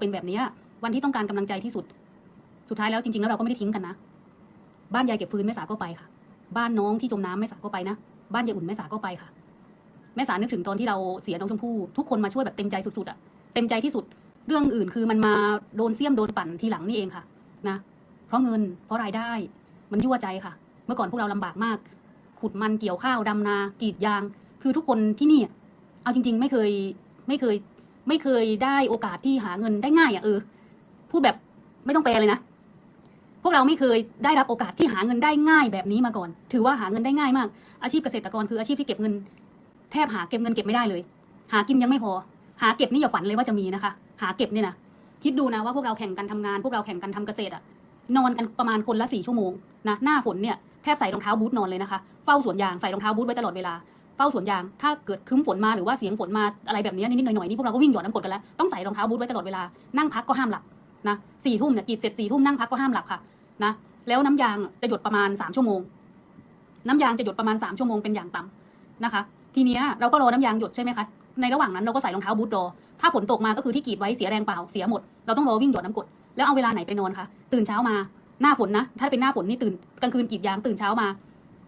เป็นแบบนี้วันที่ต้องการกำลังใจที่สุด สุดท้ายแล้วจริงๆแล้วเราก็ไม่ได้ทิ้งกันนะ บ้านยายเก็บฟืนแม่สาก็ไปค่ะ บ้านน้องที่จมน้ำแม่สาก็ไปนะ บ้านยายอุ่นแม่สาก็ไปค่ะ แม่สานึกถึงตอนที่เราเสียน้องชมพู่ทุกคนมาช่วยแบบเต็มใจสุดๆอะเต็มใจที่สุด เรื่องอื่นคือมันมาโดนเสี้ยมโดนปั่นทีหลังนี่เองค่ะ นะ เพราะเงิน เพราะรายได้ มันยั่วใจค่ะ เมื่อก่อนพวกเราลำบากมาก ขุดมันเกี่ยวข้าวดำนากรีดยาง คือทุกคนที่นี่ เอาจริง ๆ ไม่เคยไม่เคย ไม่เคยได้โอกาสที่หาเงินได้ง่ายอะเออพูดแบบไม่ต้องแปลเลยนะพวกเราไม่เคยได้รับโอกาสที่หาเงินได้ง่ายแบบนี้มาก่อน ถือว่าหาเงินได้ง่ายมาก อาชีพเกษตรกรคืออาชีพที่เก็บเงิน แทบหาเก็บเงินเก็บไม่ได้เลย หากินยังไม่พอ หาเก็บนี่อย่าฝันเลยว่าจะมีนะคะ หาเก็บเนี่ยนะคิดดูนะว่าพวกเราแข่งกันทำงาน พวกเราแข่งกันทำเกษตรอะนอนกันประมาณคนละสี่ชั่วโมงนะหน้าฝนเนี่ยแทบใส่รองเท้าบูทนอนเลยนะคะ เฝ้าสวนยางใส่รองเท้าบูทไว้ตลอดเวลา เฝ้าสวนยาง ถ้าเกิดคึ้มฝนมาหรือว่าเสียงฝนมาอะไรแบบนี้นิดๆหน่อยๆนี่พวกเราก็วิ่งหยอดน้ำกรดกันแล้วต้องใส่รองเท้าบูทไว้ตลอดเวลานั่งพักก็ห้ามหลับนะสี่ทุ่มเนี่ยกรีดเสร็จสี่ทุ่มนั่งพักก็ห้ามหลับค่ะนะแล้วน้ำยางจะหยดประมาณสามชั่วโมง น้ำยางจะหยดประมาณสามชั่วโมงเป็นอย่างต่ำนะคะ ทีเนี้ยเราก็รอน้ำยางหยดใช่ไหมคะในระหว่างนั้นเราก็ใส่รองเท้าบูทรอถ้าฝนตกมาก็คือที่กรีดไว้เสียแรงเปล่าเสียหมด เราต้องรอวิ่งหยดน้ำกรดแล้วเอาเวลาไหนไปนอนคะตื่นเช้ามาหน้าฝนนะ ถ้าเป็นหน้าฝนนี่ตื่นกลางคืนกีดยางตื่นเช้ามา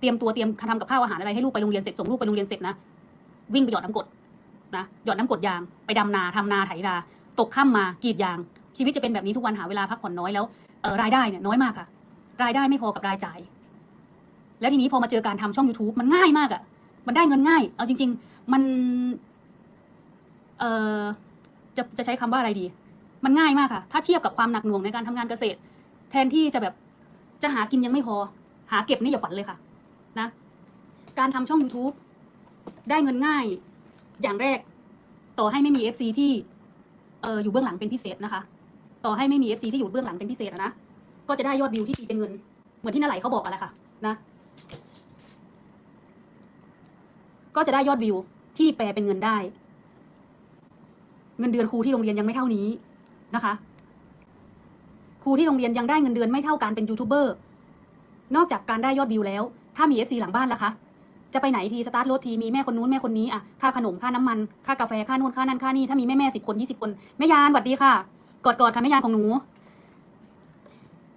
เตรียมตัวเตรียมทำกับข้าวอาหารอะไรให้ลูกไปโรงเรียนเสร็จส่งลูกไปโรงเรียนเสร็จนะวิ่งไปหยอดน้ำกดนะหยอดน้ำกดยางไปดำนาทำนาไถนาตกค่ำมากรีดยาง ชีวิตจะเป็นแบบนี้ทุกวันหาเวลาพักผ่อนน้อยแล้วออรายได้เนี่ยน้อยมากค่ะ รายได้ไม่พอกับรายจ่าย แล้วทีนี้พอมาเจอการทำช่อง YouTube มันง่ายมากอะ่ะ มันได้เงินง่าย เอาจริง ๆ มันเอ่อจะจะใช้คำว่าอะไรดี มันง่ายมากค่ะ ถ้าเทียบกับความหนักหน่วงในการทำงานเกษตร แทนที่จะแบบจะหากินยังไม่พอ หาเก็บนี่อย่าฝันเลยค่ะ นะ การทำช่อง YouTube ได้เงินง่าย อย่างแรก ต่อให้ไม่มี FC ที่เอออยู่เบื้องหลังเป็นพิเศษนะคะ ต่อให้ไม่มี FC ที่อยู่เบื้องหลังเป็นพิเศษอะนะ ก็จะได้ยอดวิวที่ตีเป็นเงิน เหมือนที่นาไหลเขาบอกอะแหละค่ะนะ ก็จะได้ยอดวิวที่แปลเป็นเงินได้ เงินเดือนครูที่โรงเรียนยังไม่เท่านี้นะคะ ครูที่โรงเรียนยังได้เงินเดือนไม่เท่าการเป็นยูทูบเบอร์ นอกจากการได้ยอดวิวแล้ว ถ้ามี FC หลังบ้านล่ะคะ จะไปไหนทีสตาร์ทรถทีมีแม่คนนู้นแม่คนนี้อะค่าขนมค่าน้ำมันค่ากาแฟค่านู่นค่านั่นค่านี่ถ้ามีแม่แม่สิบคนยี่สิบคนแม่ยานสวัสดีค่ะกอดกอดค่ะแม่ยานของหนู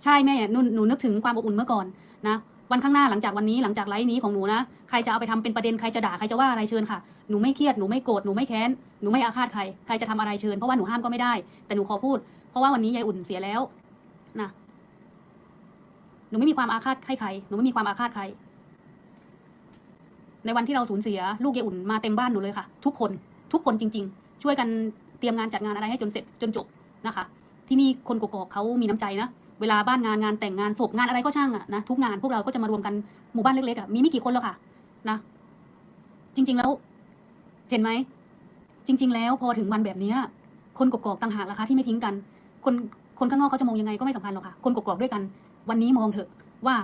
ใช่แม่หนูหนูนึกถึงความอบอุ่นเมื่อก่อนนะวันข้างหน้าหลังจากวันนี้หลังจากไลฟ์นี้ของหนูนะใครจะเอาไปทำเป็นประเด็นใครจะด่าใครจะว่าอะไรเชิญค่ะหนูไม่เครียดหนูไม่โกรธหนูไม่แค้นหนูไม่อาฆาตใครใครจะทำอะไรเชิญเพราะว่าหนูห้ามก็ไม่ได้ แต่หนูขอพูด เพราะว่าวันนี้ยายอุ่นเสียแล้วนะ นูไม่มีความอาฆาตให้ใคร หนูไม่มีความอาฆาตใคร ในวันที่เราสูญเสีย ลูกยายอุ่นมาเต็มบ้านหนูเลยค่ะ ทุกคน ทุกคนจริง ๆ ช่วยกันเตรียมงานจัดงานอะไรให้จนเสร็จจนจบนะคะ ที่นี่คนกกอกเขามีน้ำใจนะ เวลาบ้านงานงานแต่งงานศพงานอะไรก็ช่างอะนะทุกงานพวกเราก็จะมารวมกันหมู่บ้านเล็กๆอะมีไม่กี่คนแล้วค่ะ นะ จริง ๆแล้ว เห็นไหมจริง ๆ แล้วพอถึงวันแบบนี้คนกกอกต่างหากล่ะคะที่ไม่ทิ้งกัน คนคนข้างนอกเขาจะมองยังไงก็ไม่สำคัญหรอกค่ะ คนกกอกด้วยกัน วันนี้มองเถอะว่า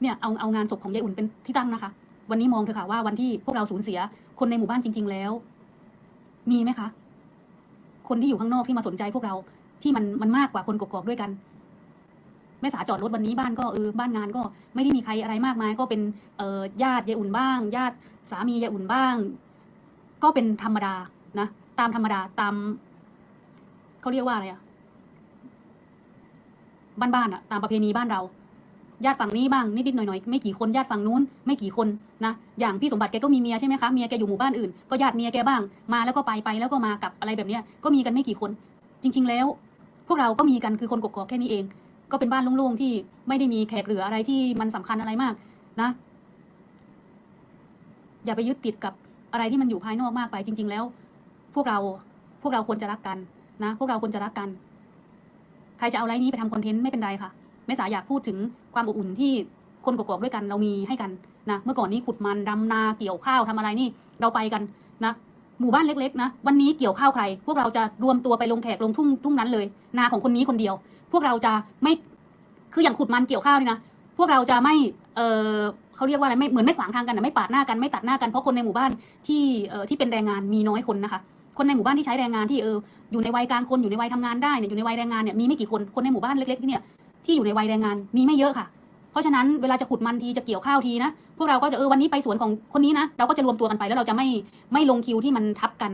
เนี่ยเอาเอางานศพของยายอุ่นเป็นที่ตั้งนะคะ วันนี้มองเถอะค่ะว่าวันที่พวกเราสูญเสีย คนในหมู่บ้านจริง ๆ แล้ว มีไหมคะ คนที่อยู่ข้างนอกที่มาสนใจพวกเราที่มันมันมากกว่าคนกกอกด้วยกันแม่สาจอดรถวันนี้บ้านก็เออบ้านงานก็ไม่ได้มีใครอะไรมากมาย ก็เป็นเออญาติยายอุ่นบ้าง ญาติสามียายอุ่นบ้าง ก็เป็นธรรมดานะ ตามธรรมดาตามเขาเรียกว่าอะไรอะ บ้านๆอะตามประเพณีบ้านเรา ญาติฝั่งนี้บ้างนิดๆหน่อยๆไม่กี่คนญาติฝั่งนู้น ไม่กี่คนนะอย่างพี่สมบัติแกก็มีเมียใช่ไหมคะเมียแกอยู่หมู่บ้านอื่นก็ญาติเมียแกบ้าง มาแล้วก็ไปไปแล้วก็มากลับอะไรแบบเนี้ยก็มีกันไม่กี่คน จริง ๆแล้ว พวกเราก็มีกันคือคนกกอกแค่นี้เอง ก็เป็นบ้านโล่งๆที่ไม่ได้มีแขกเหลืออะไรที่มันสำคัญอะไรมากนะ อย่าไปยึดติดกับอะไรที่มันอยู่ภายนอกมากไปจริง ๆ แล้ว พวกเราพวกเราควรจะรักกันนะ พวกเราควรจะรักกัน ใครจะเอาไลน์นี้ไปทำคอนเทนต์ไม่เป็นไรค่ะแม่สาอยากพูดถึงความอบอุ่นที่คนกกอกด้วยกันเรามีให้กันนะเมื่อก่อนนี้ขุดมันดำนาเกี่ยวข้าวทำอะไรนี่เราไปกันนะหมู่บ้านเล็กๆนะวันนี้เกี่ยวข้าวใคร พวกเราจะรวมตัวไปลงแขกลงทุ่งทุ่งนั้นเลย นาของคนนี้คนเดียว พวกเราจะไม่คืออย่างขุดมันเกี่ยวข้าวนี่นะพวกเราจะไม่เออเขาเรียกว่าอะไรไม่เหมือนไม่ขวางทางกันนะไม่ปาดหน้ากันไม่ตัดหน้ากันเพราะคนในหมู่บ้านที่เออที่เป็นแรงงานมีน้อยคนนะคะ คนในหมู่บ้านที่ใช้แรงงานที่เอออยู่ในวัยกลางคนอยู่ในวัยทำงานได้เนี่ยอยู่ในวัยแรงงานเนี่ยมีไม่กี่คนคนในหมู่บ้านเล็กๆที่เนี่ยที่อยู่ในวัยแรงงานมีไม่เยอะค่ะ เพราะฉะนั้นเวลาจะขุดมันทีจะเกี่ยวข้าวทีนะพวกเราก็จะเออวันนี้ไปสวนของคนนี้นะเราก็จะรวมตัวกันไปแล้วเราจะไม่ไม่ลงคิวที่มันทับกัน